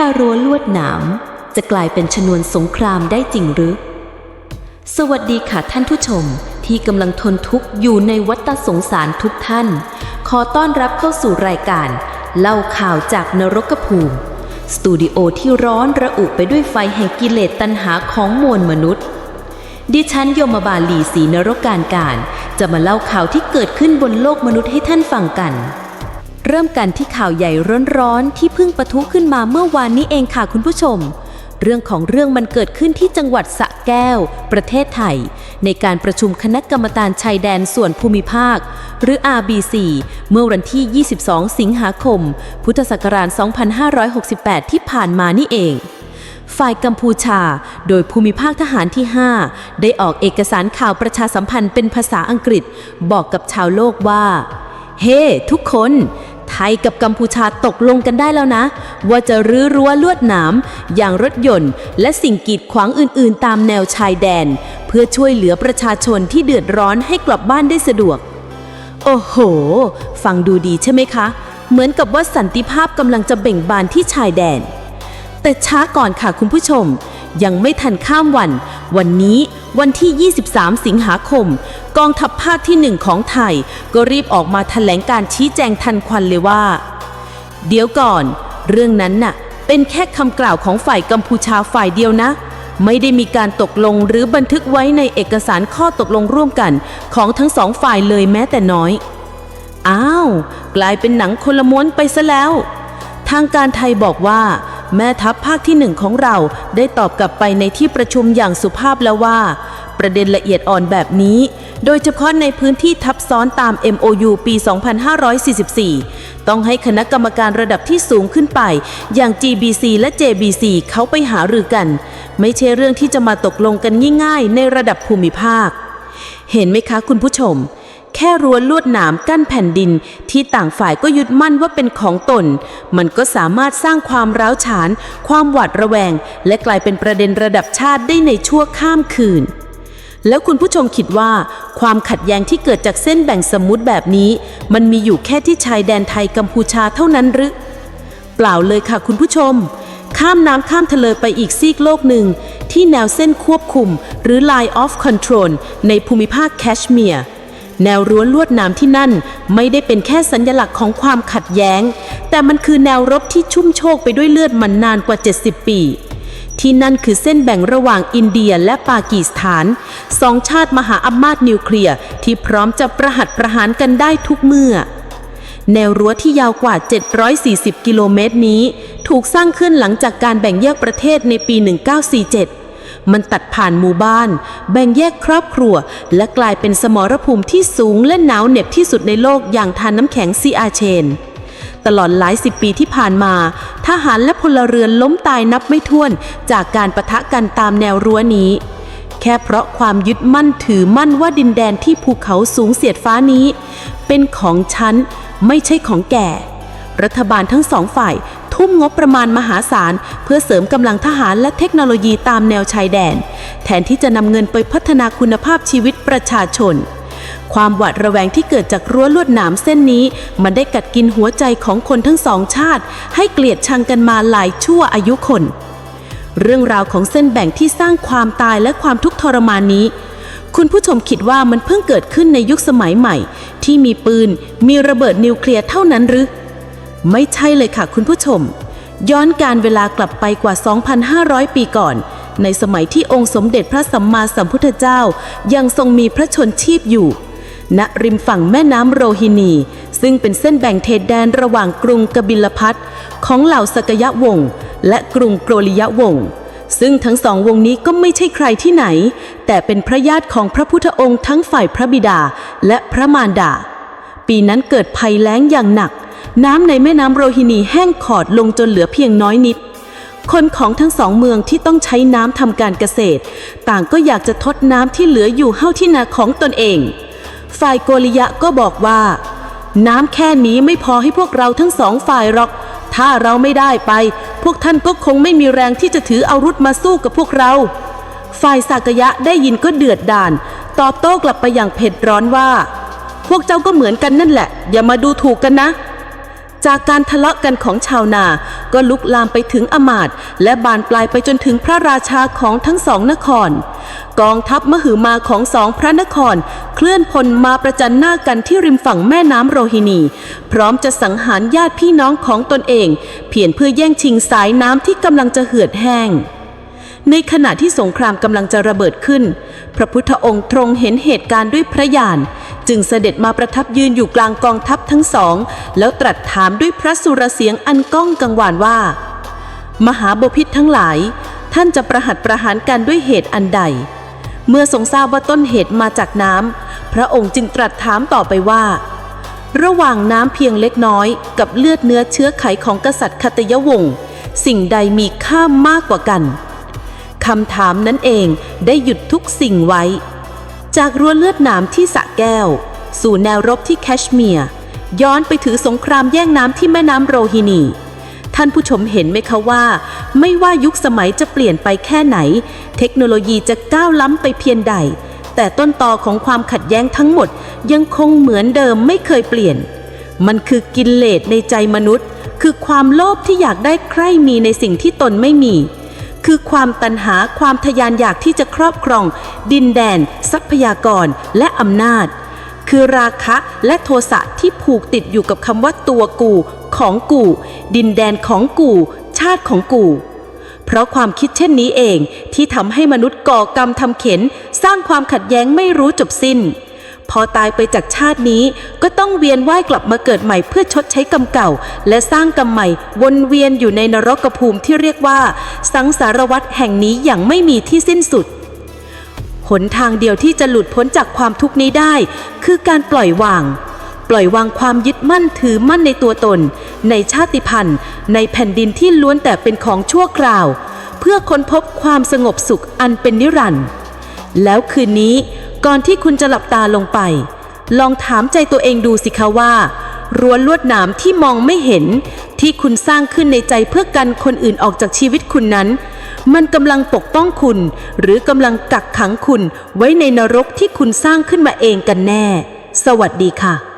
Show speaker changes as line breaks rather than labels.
ค่รั้วลวดหนาม จะกลายเป็นชนวนสงครามได้จริงหรือ สวัสดีค่ะท่านผู้ชมที่กำลังทนทุกข์อยู่ในวัฏสงสารทุกท่าน ขอต้อนรับเข้าสู่รายการ เล่าข่าวจากนรกภูมิ สตูดิโอที่ร้อนระอุไปด้วยไฟแห่งกิเลสตัณหาของมวลมนุษย์ ดิฉันโยมบาลีศรีนรการการ จะมาเล่าข่าวที่เกิดขึ้นบนโลกมนุษย์ให้ท่านฟังกัน เริ่มกันที่ข่าวใหญ่ร้อนๆที่เพิ่งปะทุขึ้นมาเมื่อวานนี้เองค่ะคุณผู้ชม เรื่องของเรื่องมันเกิดขึ้นที่จังหวัดสะแก้ว ประเทศไทย ในการประชุมคณะกรรมการชายแดนส่วนภูมิภาค หรือ RBC เมื่อวันที่ 22 สิงหาคม พุทธศักราช 2568 ที่ผ่านมานี่เองฝ่ายกัมพูชา โดยภูมิภาคทหารที่ 5 ได้ออกเอกสารข่าวประชาสัมพันธ์เป็นภาษาอังกฤษ บอกกับชาวโลกว่า เฮ้ทุกคน ไทยกับกัมพูชาตกลงกันได้แล้วนะ ว่าจะรื้อรั้วลวดหนาม อย่างรถยนต์ และสิ่งกีดขวางอื่น ๆ ตามแนวชายแดน เพื่อช่วยเหลือประชาชนที่เดือดร้อนให้กลับบ้านได้สะดวก โอ้โห ฟังดูดีใช่ไหมคะ เหมือนกับว่าสันติภาพกำลังจะเบ่งบานที่ชายแดน แต่ช้าก่อนค่ะคุณผู้ชมยังไม่ทันข้ามวัน วันนี้วันที่ 23 สิงหาคม กองทัพภาคที่หนึ่งของไทย ก็รีบออกมาแถลงการชี้แจงทันควันเลยว่า เดี๋ยวก่อน เรื่องนั้นน่ะ เป็นแค่คำกล่าวของฝ่ายกัมพูชาฝ่ายเดียวนะ ไม่ได้มีการตกลงหรือบันทึกไว้ในเอกสารข้อตกลงร่วมกัน ของทั้งสองฝ่ายเลยแม้แต่น้อย อ้าว กลายเป็นหนังคนละม้วนไปซะแล้ว ทางการไทยบอกว่าแม่ทัพภาคที่หนึ่งของเราได้ตอบกลับไปในที่ประชุมอย่างสุภาพแล้วว่า ประเด็นละเอียดอ่อนแบบนี้ โดยเฉพาะในพื้นที่ทับซ้อนตาม MOU ปี 2544 ต้องให้คณะกรรมการระดับที่สูงขึ้นไป อย่าง GBC และ JBC เขาไปหารือกัน ไม่ใช่เรื่องที่จะมาตกลงกันง่ายๆ ในระดับภูมิภาค เห็นไหมคะคุณผู้ชมแค่รั้วลวดหนามกั้นแผ่นดินที่ต่างฝ่ายก็ยึดมั่นว่าเป็นของตน มันก็สามารถสร้างความร้าวฉาน ความหวาดระแวง และกลายเป็นประเด็นระดับชาติได้ในชั่วข้ามคืน แล้วคุณผู้ชมคิดว่าความขัดแย้งที่เกิดจากเส้นแบ่งสมมุติแบบนี้ มันมีอยู่แค่ที่ชายแดนไทยกัมพูชาเท่านั้นหรือ เปล่าเลยค่ะคุณผู้ชม ข้ามน้ำข้ามทะเลไปอีกซีกโลกหนึ่ง ที่แนวเส้นควบคุม หรือ Line of Control ในภูมิภาคแคชเมียร์แนวรั้วลวดนามที่นั่น ไม่ได้เป็นแค่สัญลักษณ์ของความขัดแย้ง แต่มันคือแนวรบที่ชุ่มโชกไปด้วยเลือดมันนานกว่า 70 ปี ที่นั่นคือเส้นแบ่งระหว่างอินเดียและปากีสถานสองชาติมหาอำนาจนิวเคลียร์ที่พร้อมจะประหัตประหารกันได้ทุกเมื่อ แนวรั้วที่ยาวกว่า 740 กิโลเมตรนี้ ถูกสร้างขึ้นหลังจากการแบ่งแยกประเทศในปี 1947 มันตัดผ่านหมู่บ้าน แบ่งแยกครอบครัว และกลายเป็นสมรภูมิที่สูงและหนาวเหน็บที่สุดในโลกอย่างทานน้ำแข็งซีอาเชน ตลอดหลายสิบปีที่ผ่านมา ทหารและพลเรือนล้มตายนับไม่ถ้วนจากการประทะกันตามแนวรั้วนี้ แค่เพราะความยึดมั่นถือมั่นว่าดินแดนที่ภูเขาสูงเสียดฟ้านี้ เป็นของฉันไม่ใช่ของแก่ รัฐบาลทั้งสองฝ่ายทุ่มงบประมาณมหาศาล เพื่อเสริมกำลังทหารและเทคโนโลยีตามแนวชายแดน แทนที่จะนำเงินไปพัฒนาคุณภาพชีวิตประชาชน ความหวาดระแวงที่เกิดจากรั้วลวดหนามเส้นนี้ มันได้กัดกินหัวใจของคนทั้งสองชาติ ให้เกลียดชังกันมาหลายชั่วอายุคน เรื่องราวของเส้นแบ่งที่สร้างความตายและความทุกข์ทรมานนี้ คุณผู้ชมคิดว่ามันเพิ่งเกิดขึ้นในยุคสมัยใหม่ ที่มีปืน มีระเบิดนิวเคลียร์เท่านั้นหรือ ไม่ใช่เลยค่ะคุณผู้ชม ย้อนการเวลากลับไปกว่า 2,500 ปีก่อนในสมัยที่องค์สมเด็จพระสัมมาสัมพุทธเจ้ายังทรงมีพระชนชีพอยู่ ณริมฝั่งแม่น้ำโรฮินี ซึ่งเป็นเส้นแบ่งเขตแดนระหว่างกรุงกบิลพัทของเหล่าสกยวงศ์และกรุงโกริยวงศ์ซึ่งทั้งสองวงนี้ก็ไม่ใช่ใครที่ไหน แต่เป็นพระญาติของพระพุทธองค์ทั้งฝ่ายพระบิดาและพระมารดา ปีนั้นเกิดภัยแล้งอย่างหนัก น้ำในแม่น้ำโรฮินีแห้งขอดลงจนเหลือเพียงน้อยนิด คนของทั้งสองเมืองที่ต้องใช้น้ำทำการเกษตร ต่างก็อยากจะทดน้ำที่เหลืออยู่เท่าที่นาของตนเอง ฝ่ายโกริยะก็บอกว่า น้ำแค่นี้ไม่พอให้พวกเราทั้งสองฝ่ายหรอก ถ้าเราไม่ได้ไป พวกท่านก็คงไม่มีแรงที่จะถืออาวุธมาสู้กับพวกเรา ฝ่ายสากยะได้ยินก็เดือดดาลตอบโต้กลับไปอย่างเผ็ดร้อนว่า พวกเจ้าก็เหมือนกันนั่นแหละ อย่ามาดูถูกกันนะ จากการทะเลาะกันของชาวนา ก็ลุกลามไปถึงอมาตย์และบานปลายไปจนถึงพระราชาของทั้งสองนคร กองทัพมหึมาของสองพระนคร เคลื่อนพลมาประจันหน้ากันที่ริมฝั่งแม่น้ำโรฮินี พร้อมจะสังหารญาติพี่น้องของตนเอง เพียงเพื่อแย่งชิงสายน้ำที่กำลังจะเหือดแห้งในขณะที่สงครามกำลังจะระเบิดขึ้น พระพุทธองค์ทรงเห็นเหตุการณ์ด้วยพระญาณ จึงเสด็จมาประทับยืนอยู่กลางกองทัพทั้งสอง แล้วตรัสถามด้วยพระสุรเสียงอันก้องกังวานว่า มหาบพิษทั้งหลาย ท่านจะประหัตประหารกันด้วยเหตุอันใด เมื่อทรงทราบว่าต้นเหตุมาจากน้ำพระองค์จึงตรัสถามต่อไปว่า ระหว่างน้ำเพียงเล็กน้อย กับเลือดเนื้อเชื้อไขของกษัตริย์คตยวงศ์สิ่งใดมีค่ามากกว่ากันคำถามนั้นเองได้หยุดทุกสิ่งไว้ จากรั้วเลือดหนามที่สระแก้ว สู่แนวรบที่แคชเมียร์ย้อนไปถือสงครามแย่งน้ำที่แม่น้ำโรฮินี ท่านผู้ชมเห็นไหมคะว่า ไม่ว่ายุคสมัยจะเปลี่ยนไปแค่ไหน เทคโนโลยีจะก้าวล้ำไปเพียงใด แต่ต้นตอของความขัดแย้งทั้งหมดยังคงเหมือนเดิมไม่เคยเปลี่ยน มันคือกินเลสในใจมนุษย์ คือความโลภที่อยากได้ใคร่มีในสิ่งที่ตนไม่มี คือความตัณหาความทยานอยากที่จะครอบครอง ดินแดน ทรัพยากรและอำนาจ คือราคะและโทสะที่ผูกติดอยู่กับคำว่าตัวกูของกู ดินแดนของกู ชาติของกู เพราะความคิดเช่นนี้เองที่ทำให้มนุษย์ก่อกรรมทำเข็น สร้างความขัดแย้งไม่รู้จบสิ้น พอตายไปจากชาตินี้ก็ต้องเวียนว่ายกลับมาเกิดใหม่เพื่อชดใช้กรรมเก่า และสร้างกรรมใหม่วนเวียนอยู่ในนรกภูมิที่เรียกว่า สังสารวัฏแห่งนี้อย่างไม่มีที่สิ้นสุดหนทางเดียวที่จะหลุดพ้นจากความทุกข์นี้ได้ คือการปล่อยวาง ปล่อยวางความยึดมั่นถือมั่นในตัวตน ในชาติพันธุ์ ในแผ่นดินที่ล้วนแต่เป็นของชั่วคราว เพื่อค้นพบความสงบสุขอันเป็นนิรันดร์แล้วคืนนี้ ก่อนที่คุณจะหลับตาลงไป ลองถามใจตัวเองดูสิคะว่ารั้วลวดหนามที่มองไม่เห็น ที่คุณสร้างขึ้นในใจเพื่อกันคนอื่นออกจากชีวิตคุณนั้น มันกำลังปกป้องคุณ หรือกำลังกักขังคุณไว้ในนรกที่คุณสร้างขึ้นมาเองกันแน่ สวัสดีค่ะ